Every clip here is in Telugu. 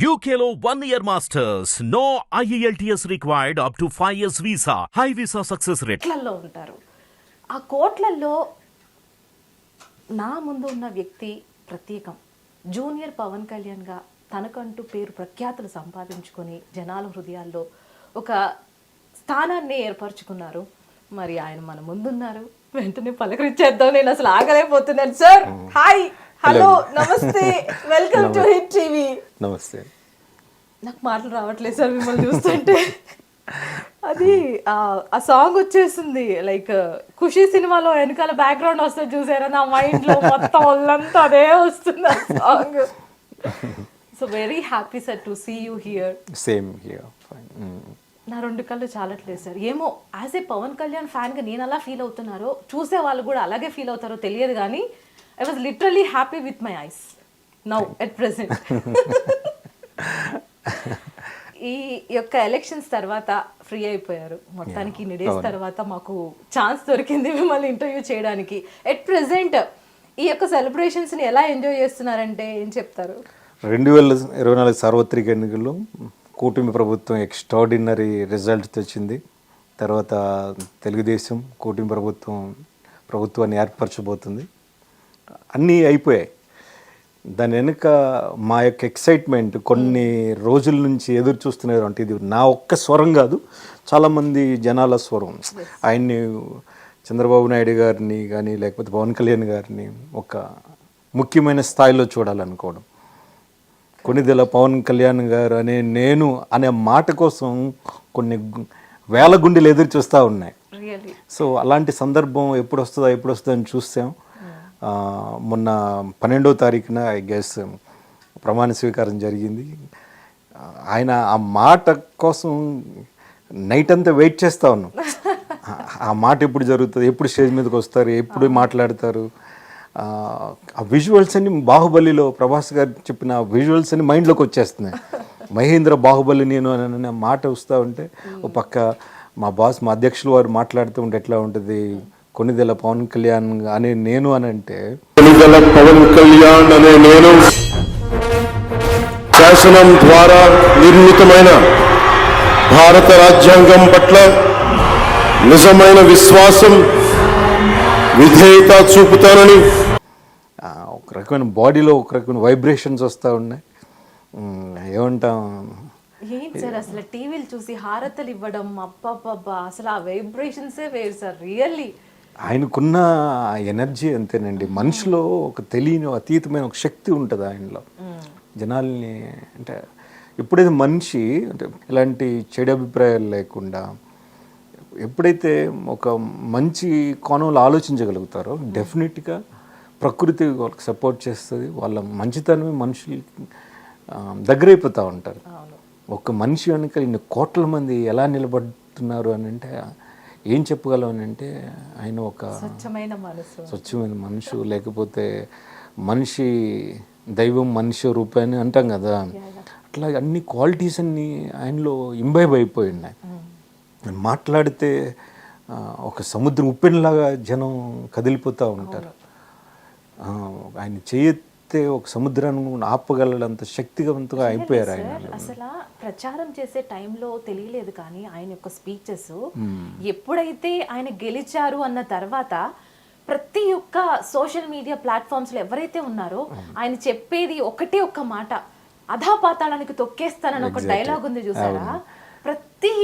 One year masters. No E IELTS required up to 5 years visa. High visa success rate. కోట్లల్లో ఉంటారు. ఆ కోట్లల్లో నా ముందు ఉన్న వ్యక్తి ప్రత్యేకం. జూనియర్ పవన్ కళ్యాణ్గా తనకంటూ పేరు ప్రఖ్యాతులు సంపాదించుకొని జనాల హృదయాల్లో ఒక స్థానాన్ని ఏర్పరచుకున్నారు. మరి ఆయన మన ముందున్నారు. వెంటనే పలకరించేద్దాం. నేను అసలు ఆగలేకపోతున్నాను. Sir hi. హలో నమస్తే. వెల్కమ్ టు హిట్ టీవీ నమస్తే. నాకు మాటలు రావట్లేదు సార్ మిమ్మల్ని చూస్తుంటే. అది ఆ- సాంగ్ వచ్చేసింది. లైక్ ఖుషి సినిమాలో వెనకాల బ్యాక్గ్రౌండ్ వస్తుంది చూసారా? నా మైండ్లో మొత్తం ఒళ్ళంతా అదే వస్తుంది ఆ song so very happy sir to see you here same here నా రెండు కళ్ళు చాలట్లేదు సార్. ఏమో యాజ్ ఏ పవన్ కళ్యాణ్ ఫ్యాన్గా నేను అలా ఫీల్ అవుతున్నారో చూసే వాళ్ళు కూడా అలాగే ఫీల్ అవుతారో తెలియదు కానీ I was literally happy with my eyes now at present ఈ యొక్క ఎలక్షన్స్ తర్వాత ఫ్రీ అయిపోయారు. మొత్తానికి ఇన్ని డేస్ తర్వాత మాకు ఛాన్స్ దొరికింది మిమ్మల్ని ఇంటర్వ్యూ చేయడానికి. ఎట్ ప్రెసెంట్ ఈ యొక్క సెలబ్రేషన్స్ని ఎలా ఎంజాయ్ చేస్తున్నారంటే ఏం చెప్తారు? రెండు వేల ఇరవై నాలుగు సార్వత్రిక ఎన్నికల్లో కూటమి ప్రభుత్వం ఎక్స్ట్రాడినరీ రిజల్ట్ తెచ్చింది. తర్వాత తెలుగుదేశం కూటమి ప్రభుత్వం ప్రభుత్వాన్ని ఏర్పరచబోతుంది. అన్నీ అయిపోయాయి. దాని వెనుక మా యొక్క ఎక్సైట్మెంట్ కొన్ని రోజుల నుంచి ఎదురు చూస్తున్నారు అంటే ఇది నా ఒక్క స్వరం కాదు చాలామంది జనాల స్వరం. ఆయన్ని చంద్రబాబు నాయుడు గారిని కానీ లేకపోతే పవన్ కళ్యాణ్ గారిని ఒక ముఖ్యమైన స్థాయిలో చూడాలనుకోవడం. కొన్నిదెల పవన్ కళ్యాణ్ గారు అనే నేను అనే మాట కోసం కొన్ని వేల గుండెలు ఎదురు చూస్తూ ఉన్నాయి. సో అలాంటి సందర్భం ఎప్పుడు వస్తుందా ఎప్పుడు వస్తుందా అని చూసాం ఆ, మొన్న పన్నెండవ తారీఖున ఐ గెస్ ప్రమాణ స్వీకారం జరిగింది. ఆయన ఆ మాట కోసం నైట్ అంతా వెయిట్ చేస్తా ఉన్నాం. ఆ- మాట ఎప్పుడు జరుగుతుంది ఎప్పుడు స్టేజ్ మీదకి వస్తారు ఎప్పుడు మాట్లాడతారు? ఆ, విజువల్స్ అన్ని బాహుబలిలో ప్రభాస్ గారు చెప్పిన విజువల్స్ అన్ని మైండ్లోకి వచ్చేస్తున్నాయి. మహేంద్ర బాహుబలి నేను అని అనే మాట వస్తూ ఉంటే ఒక పక్క మా బాస్ మా అధ్యక్షులు వారు మాట్లాడుతూ ఉంటే ఎట్లా ఉంటుంది? కొన్నిదెల పవన్ కళ్యాణ్ అనే నేను అని అంటే కొనిదల పవన్ కళ్యాణ్ అనే నేను శాసనం ద్వారా నిర్మితమైన భారత రాజ్యాంగం పట్ల నిజమైన విశ్వాసం విధేయత చూపుతానని. ఆ, ఒక రకమైన బాడీలో ఒక రకమైన వైబ్రేషన్స్ వస్తూ ఉన్నాయి. ఏమంటాం? ఏంటి సార్ అసలు టీవీలు చూసి హారతలు ఇవ్వడం అబ్బబ్బబ్బా అసలు ఆ వైబ్రేషన్సే వేరు సార్ రియల్లీ. ఆయనకున్న ఎనర్జీ అంతేనండి. మనిషిలో ఒక తెలియని అతీతమైన ఒక శక్తి ఉంటుంది ఆయనలో. జనాల్ని అంటే ఎప్పుడైతే మనిషి అంటే ఇలాంటి చెడు అభిప్రాయాలు లేకుండా ఎప్పుడైతే ఒక మంచి కోణంలో ఆలోచించగలుగుతారో డెఫినెట్గా ప్రకృతి వాళ్ళకి సపోర్ట్ చేస్తుంది. వాళ్ళ మంచితనమే మనుషులకి దగ్గరైపోతూ ఉంటారు. ఒక మనిషి వెనుక ఇన్ని కోట్ల మంది ఎలా నిలబడుతున్నారు అని అంటే ఏం చెప్పగలం అని అంటే ఆయన ఒక స్వచ్ఛమైన మనసు. స్వచ్ఛమైన మనుషు లేకపోతే మనిషి దైవం మనిషి రూపాయని అంటాం కదా. అట్లా అన్ని క్వాలిటీస్ అన్ని ఆయనలో ఇంబైబ్ అయిపోయి ఉన్నాయి. మాట్లాడితే ఒక సముద్రం ఉప్పెనలాగా జనం కదిలిపోతూ ఉంటారు. ఆయన చేయెత్తే ఒక సముద్రాన్ని ఆపగలంత శక్తివంతంగా అయిపోయారు ఆయన. అసలు ప్రచారం చేసే టైంలో తెలియలేదు కానీ ఆయన యొక్క స్పీచెస్ ఎప్పుడైతే ఆయన గెలిచారు అన్న తర్వాత ప్రతి ఒక్క సోషల్ మీడియా ప్లాట్ఫామ్స్లో ఎవరైతే ఉన్నారో ఆయన చెప్పేది ఒకటే ఒక్క మాట అధాపాతాళానికి తొక్కేస్తానని ఒక డైలాగ్ ఉంది చూసారా? ప్రతి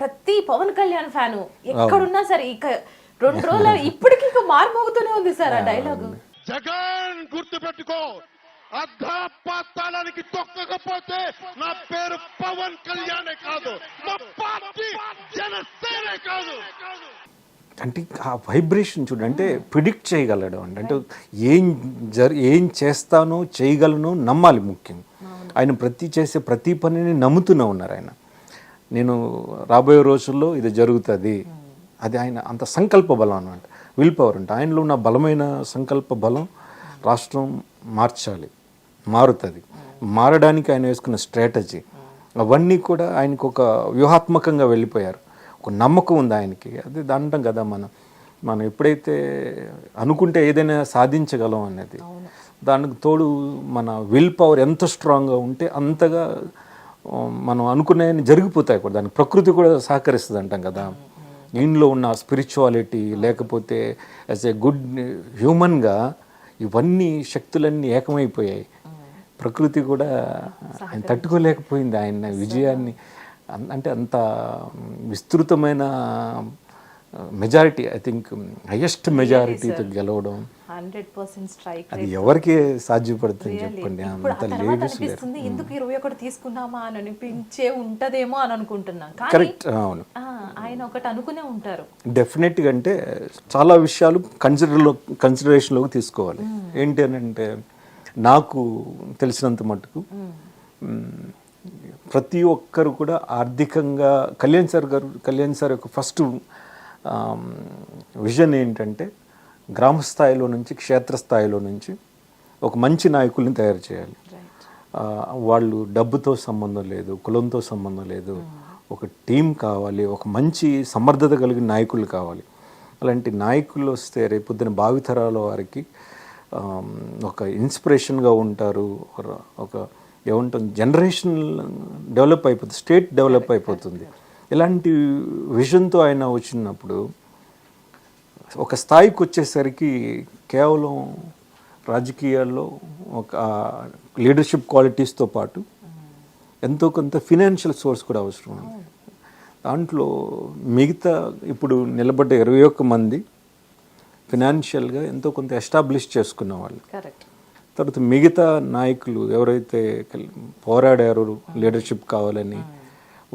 ప్రతి పవన్ కళ్యాణ్ ఫ్యాను ఎక్కడున్నా సరే ఇక రెండు రోజులు ఇప్పటికీ ఇక మారుమోగుతూనే ఉంది సార్ ఆ డైలాగ్ జగన్ గుర్తు పెట్టుకో అర్ధపాతాళానికి తొక్కకపోతే నా పేరు పవన్ కళ్యాణే కాదు. మా పార్టీ జనసేనే కాదు. అంటే ఆ వైబ్రేషన్ చూడండి అంటే ప్రిడిక్ట్ చేయగలడు అండి అంటే ఏం జరి ఏం చేస్తానో చేయగలను నమ్మాలి ముఖ్యం ఆయన ప్రతి చేసే ప్రతి పనిని నమ్ముతూనే ఉన్నారు ఆయన. నేను రాబోయే రోజుల్లో ఇది జరుగుతుంది. అది ఆయన అంత సంకల్ప బలం అనమాట విల్ పవర్ అంటే ఆయనలో ఉన్న బలమైన సంకల్ప బలం రాష్ట్రం మార్చాలి మారుతుంది. మారడానికి ఆయన వేసుకున్న స్ట్రాటజీ అవన్నీ కూడా ఆయనకు ఒక వ్యూహాత్మకంగా వెళ్ళిపోయారు. ఒక నమ్మకం ఉంది ఆయనకి. అదే అంటాం కదా మనం. మనం ఎప్పుడైతే అనుకుంటే ఏదైనా సాధించగలం అనేది. దానికి తోడు మన విల్ పవర్ ఎంత స్ట్రాంగ్గా ఉంటే అంతగా మనం అనుకునే జరిగిపోతాయి కూడా. దానికి ప్రకృతి కూడా సహకరిస్తుంది అంటాం కదా. దీనిలో ఉన్న స్పిరిచువాలిటీ లేకపోతే యాజ్ ఏ గుడ్ హ్యూమన్గా ఇవన్నీ శక్తులన్నీ ఏకమైపోయాయి. ప్రకృతి కూడా ఆయన తట్టుకోలేకపోయింది ఆయన విజయాన్ని. అంటే అంత విస్తృతమైన మెజారిటీ ఐ థింక్ హైయెస్ట్ మెజారిటీతో గెలవడం అది ఎవరికి సాధ్యపడుతుంది చెప్పండి. అంత లేడీస్ ఎందుకు ఇరవై ఒకటి తీసుకున్నామా అని అనిపించే ఉంటదేమో అని అనుకుంటున్నాను కానీ కరెక్ట్ అవును. ఆయన ఒకటి అనుకునే ఉంటారు. డెఫినెట్గా అంటే చాలా విషయాలు కన్సిడర్లో కన్సిడరేషన్లోకి తీసుకోవాలి. ఏంటి అని అంటే నాకు తెలిసినంత మటుకు మ్, ప్రతి ఒక్కరు కూడా ఆర్థికంగా కళ్యాణ్ సార్ గారు కళ్యాణ్ సార్ యొక్క ఫస్ట్ విజన్ ఏంటంటే గ్రామ స్థాయిలో నుంచి క్షేత్రస్థాయిలో నుంచి ఒక మంచి నాయకుల్ని తయారు చేయాలి. వాళ్ళు డబ్బుతో సంబంధం లేదు కులంతో సంబంధం లేదు. ఒక టీం కావాలి ఒక మంచి సమర్థత కలిగిన నాయకులు కావాలి. అలాంటి నాయకులు వస్తే రేపొద్దున భావితరాల వారికి ఒక ఇన్స్పిరేషన్గా ఉంటారు. ఒక- ఒక ఏమంటుంది జనరేషన్ డెవలప్ అయిపోతుంది స్టేట్ డెవలప్ అయిపోతుంది. ఇలాంటి విజన్తో ఆయన వచ్చినప్పుడు ఒక స్థాయికి వచ్చేసరికి కేవలం రాజకీయాల్లో ఒక లీడర్షిప్ క్వాలిటీస్తో పాటు ఎంతో కొంత ఫినాన్షియల్ సోర్స్ కూడా అవసరం ఉంది. దాంట్లో మిగతా ఇప్పుడు నిలబడ్డ ఇరవై ఒక్క మంది ఫినాన్షియల్గా ఎంతో కొంత ఎస్టాబ్లిష్ చేసుకున్న వాళ్ళు. తర్వాత మిగతా నాయకులు ఎవరైతే పోరాడారో లీడర్షిప్ కావాలని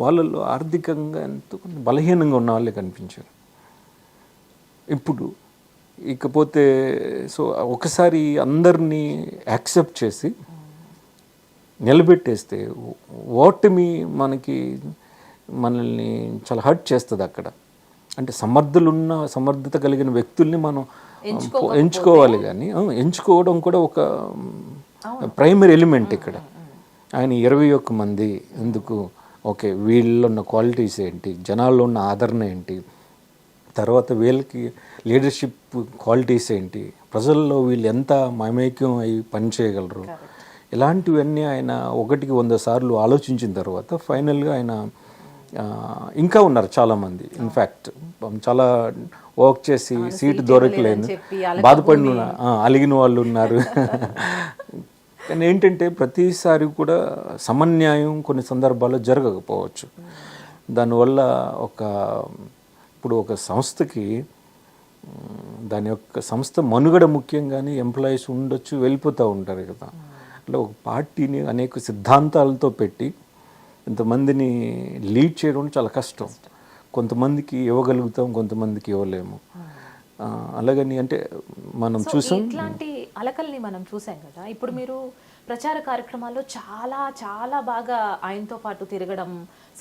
వాళ్ళలో ఆర్థికంగా ఎంతో కొంత బలహీనంగా ఉన్న వాళ్ళే కనిపించారు. ఇప్పుడు ఇకపోతే సో ఒకసారి అందరినీ యాక్సెప్ట్ చేసి నిలబెట్టేస్తే ఓటమి మనకి మనల్ని చాలా హర్ట్ చేస్తుంది అక్కడ. అంటే సమర్థులున్న సమర్థత కలిగిన వ్యక్తుల్ని మనం ఎంచుకోవాలి కానీ ఎంచుకోవడం కూడా ఒక ప్రైమరీ ఎలిమెంట్ ఇక్కడ. ఆయన ఇరవై ఒక్క మంది ఎందుకు ఓకే వీళ్ళలో ఉన్న క్వాలిటీస్ ఏంటి? జనాల్లో ఉన్న ఆదరణ ఏంటి? తర్వాత వీళ్ళకి లీడర్షిప్ క్వాలిటీస్ ఏంటి? ప్రజల్లో వీళ్ళు ఎంత మమైక్యం అయి పనిచేయగలరు ఇలాంటివన్నీ ఆయన ఒకటికి వంద సార్లు ఆలోచించిన తర్వాత ఫైనల్గా ఆయన ఇంకా ఉన్నారు చాలామంది. ఇన్ఫ్యాక్ట్ చాలా వర్క్ చేసి సీట్ దొరకలేదు. బాధపడిన అలిగిన వాళ్ళు ఉన్నారు. కానీ ఏంటంటే ప్రతిసారి కూడా సమన్యాయం కొన్ని సందర్భాల్లో జరగకపోవచ్చు. దానివల్ల ఒక ఇప్పుడు ఒక సంస్థకి దాని యొక్క సంస్థ మనుగడ ముఖ్యం కానీ ఎంప్లాయీస్ ఉండొచ్చు వెళ్ళిపోతూ ఉంటారు కదా. అట్లా ఒక పార్టీని అనేక సిద్ధాంతాలతో పెట్టి ఇంతమందిని లీడ్ చేయడం చాలా కష్టం. కొంతమందికి ఇవ్వగలుగుతాం కొంతమందికి ఇవ్వలేము. అలాగని అంటే మనం చూసాం. ఇట్లాంటి అలకల్ని మనం చూసాం కదా. ఇప్పుడు మీరు ప్రచార కార్యక్రమాల్లో చాలా చాలా బాగా ఆయనతో పాటు తిరగడం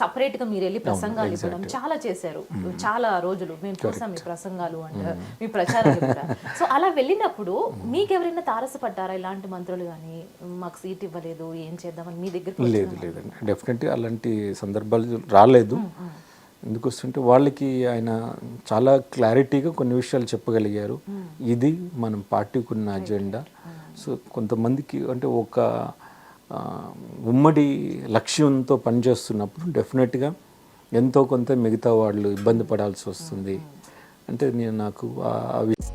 సపరేట్గా మీరు వెళ్ళి ప్రసంగాలు ఇవ్వడం చాలా చేశారు. చాలా రోజులు మేము చూసాం మీ ప్రసంగాలు అండ్ మీ ప్రచారాలు కూడా. సో అలా వెళ్ళినప్పుడు మీకు ఎవరైనా తారసపడ్డారా? ఇలాంటి మంత్రులు కానీ మాకు సీట్ ఇవ్వలేదు ఏం చేద్దామని మీ దగ్గర లేదు లేదండి. డెఫినెట్గా అలాంటి సందర్భాలు రాలేదు. ఎందుకు వస్తుంటే వాళ్ళకి ఆయన చాలా క్లారిటీగా కొన్ని విషయాలు చెప్పగలిగారు. ఇది మనం పార్టీకి ఉన్న అజెండా. సో కొంతమందికి అంటే ఒక ఉమ్మడి లక్ష్యంతో పనిచేస్తున్నప్పుడు డెఫినెట్గా ఎంతో కొంత మిగతా వాళ్ళు ఇబ్బంది పడాల్సి వస్తుంది. అంటే నేను నాకు ఆ- ఆ వి-